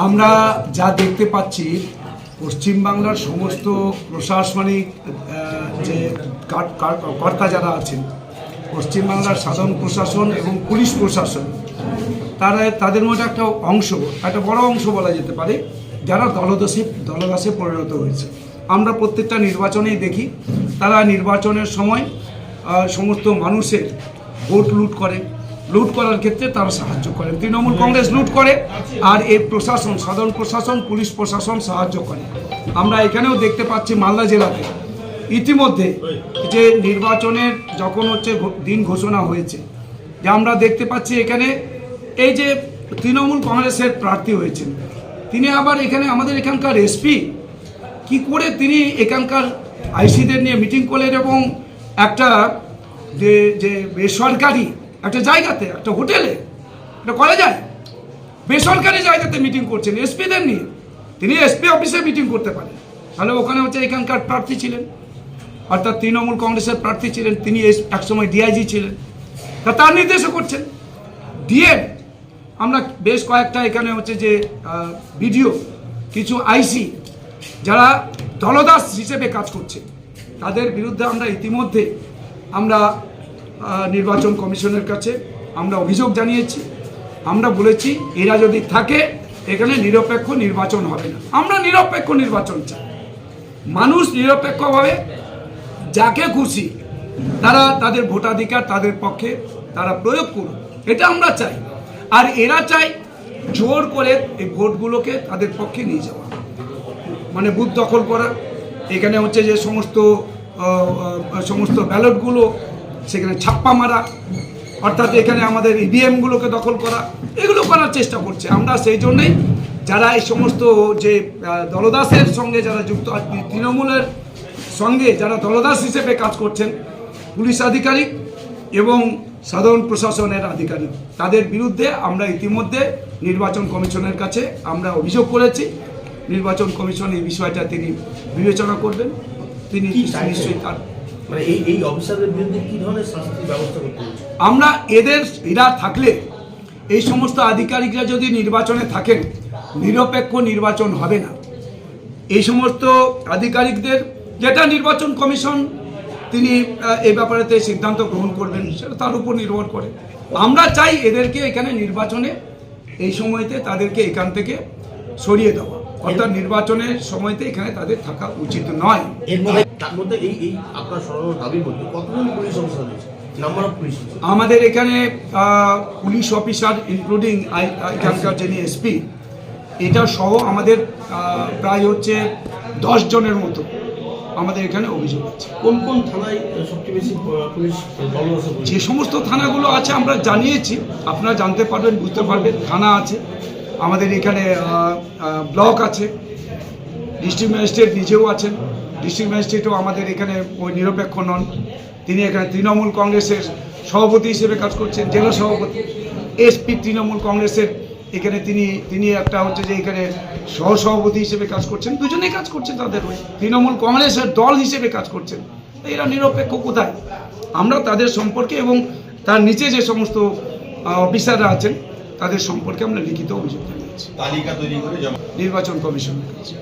আমরা যা দেখতে পাচ্ছি, পশ্চিমবাংলার সমস্ত প্রশাসনিক যে কার- কার- কর্তা যারা আছেন, পশ্চিমবাংলার সাধারণ প্রশাসন এবং পুলিশ প্রশাসন, তারা, তাদের মধ্যে একটা অংশ, একটা বড় অংশ বলা যেতে পারে, যারা দলদাসে দলদাসে পরিণত হয়েছে। আমরা প্রত্যেকটা নির্বাচনেই দেখি, তারা নির্বাচনের সময় সমস্ত মানুষের ভোট লুট করে লুট করার ক্ষেত্রে তারা সাহায্য করেন তৃণমূল কংগ্রেস লুট করে আর এই প্রশাসন, সাধারণ প্রশাসন, পুলিশ প্রশাসন সাহায্য করে। আমরা এখানেও দেখতে পাচ্ছি মালদা জেলাতে ইতিমধ্যে যে নির্বাচনের যখন হচ্ছে দিন ঘোষণা হয়েছে, যে আমরা দেখতে পাচ্ছি এখানে এই যে তৃণমূল কংগ্রেসের প্রার্থী হয়েছেন, তিনি আবার এখানে আমাদের এখানকার এসপি। কি করে তিনি এখানকার আইসিদের নিয়ে মিটিং করলেন এবং একটা যে যে বেসরকারি একটা জায়গাতে, একটা হোটেলে এটা যায় বেসরকারি জায়গাতে মিটিং করছেন এসপিদের নিয়ে। তিনি এসপি অফিসে মিটিং করতে পারেন। তাহলে ওখানে হচ্ছে এখানকার প্রার্থী ছিলেন। অর্থাৎ তৃণমূল কংগ্রেসের প্রার্থী ছিলেন, তিনি একসময় ডিআইজি ছিলেন। তা তার নির্দেশও করছেন। দিয়ে আমরা বেশ কয়েকটা এখানে হচ্ছে যে ভিডিও, কিছু আইসি যারা দলদাস হিসেবে কাজ করছে, তাদের বিরুদ্ধে আমরা ইতিমধ্যে আমরা নির্বাচন কমিশনের কাছে আমরা অভিযোগ জানিয়েছি। আমরা বলেছি, এরা যদি থাকে, এখানে নিরপেক্ষ নির্বাচন হবে না। আমরা নিরপেক্ষ নির্বাচন চাই। মানুষ নিরপেক্ষভাবে যাকে খুশি, তারা তাদের ভোটাধিকার তাদের পক্ষে তারা প্রয়োগ করুন এটা আমরা চাই। আর এরা চাই জোর করে এই ভোটগুলোকে তাদের পক্ষে নিয়ে যাওয়া। মানে বুথ দখল করা। এখানে হচ্ছে যে সমস্ত সমস্ত ব্যালটগুলো সেখানে ছাপ্পা মারা অর্থাৎ এখানে আমাদের ইভিএমগুলোকে দখল করা এগুলো করার চেষ্টা করছে। আমরা সেই জন্যেই যারা এই সমস্ত যে দলদাসের সঙ্গে যারা যুক্ত তৃণমূলের সঙ্গে যারা দলদাস হিসেবে কাজ করছেন পুলিশ আধিকারিক এবং সাধারণ প্রশাসনের আধিকারিক তাদের বিরুদ্ধে আমরা ইতিমধ্যে নির্বাচন কমিশনের কাছে আমরা অভিযোগ করেছি। নির্বাচন কমিশন এই বিষয়টা তিনি বিবেচনা করবেন। তিনি নিশ্চয়ই তার মানে এই এই অফিসারদের বিরুদ্ধে কি ধরনের শাস্তির ব্যবস্থা করতে আমরা এদের এরা থাকলে এই সমস্ত আধিকারিকরা যদি নির্বাচনে থাকেন নিরপেক্ষ নির্বাচন হবে না। এই সমস্ত আধিকারিকদের যেটা নির্বাচন কমিশন তিনি এই ব্যাপারেতে সিদ্ধান্ত গ্রহণ করবেন সেটা তার উপর নির্ভর করে। আমরা চাই এদেরকে এখানে নির্বাচনে এই সময়তে তাদেরকে এখান থেকে সরিয়ে দেওয়া। অর্থাৎ নির্বাচনের সময়তে এখানে তাদের থাকা উচিত নয়। তার মধ্যে এই এই আপনার সরানোর দাবির মধ্যে কতজন পুলিশ অফিসার রয়েছে? নাম্বার অফ পুলিশ আমাদের এখানে পুলিশ অফিসার ইনক্লুডিং এখানকার যিনি এসপি এটা সহ আমাদের প্রায় হচ্ছে দশ জনের মতো আমাদের এখানে অভিযোগ আছে। কোন কোন থানায় সবচেয়ে বেশি পুলিশ যে সমস্ত থানাগুলো আছে আমরা জানিয়েছি আপনারা জানতে পারবেন বুঝতে পারবেন থানা আছে আমাদের এখানে ব্লক আছে ডিস্ট্রিক্ট ম্যাজিস্ট্রেট নিজেও আছেন ডিস্ট্রিক্ট ম্যাজিস্ট্রেটও আমাদের এখানে ওই নিরপেক্ষ নন। তিনি এখানে তৃণমূল কংগ্রেসের সভাপতি হিসেবে কাজ করছেন জেলা সভাপতি। এসপি তৃণমূল কংগ্রেসের এখানে তিনি তিনি একটা হচ্ছে যে এখানে সহসভাপতি হিসেবে কাজ করছেন। দুজনেই কাজ করছেন তাদের হয়ে। তৃণমূল কংগ্রেসের দল হিসেবে কাজ করছেন। এরা নিরপেক্ষ কোথায়? আমরা তাদের সম্পর্কে এবং তার নিচে যে সমস্ত অফিসাররা আছেন তাদের সম্পর্কে আমরা লিখিত অভিযোগ জানিয়েছি। তালিকা তৈরি করে নির্বাচন কমিশনের কাছে।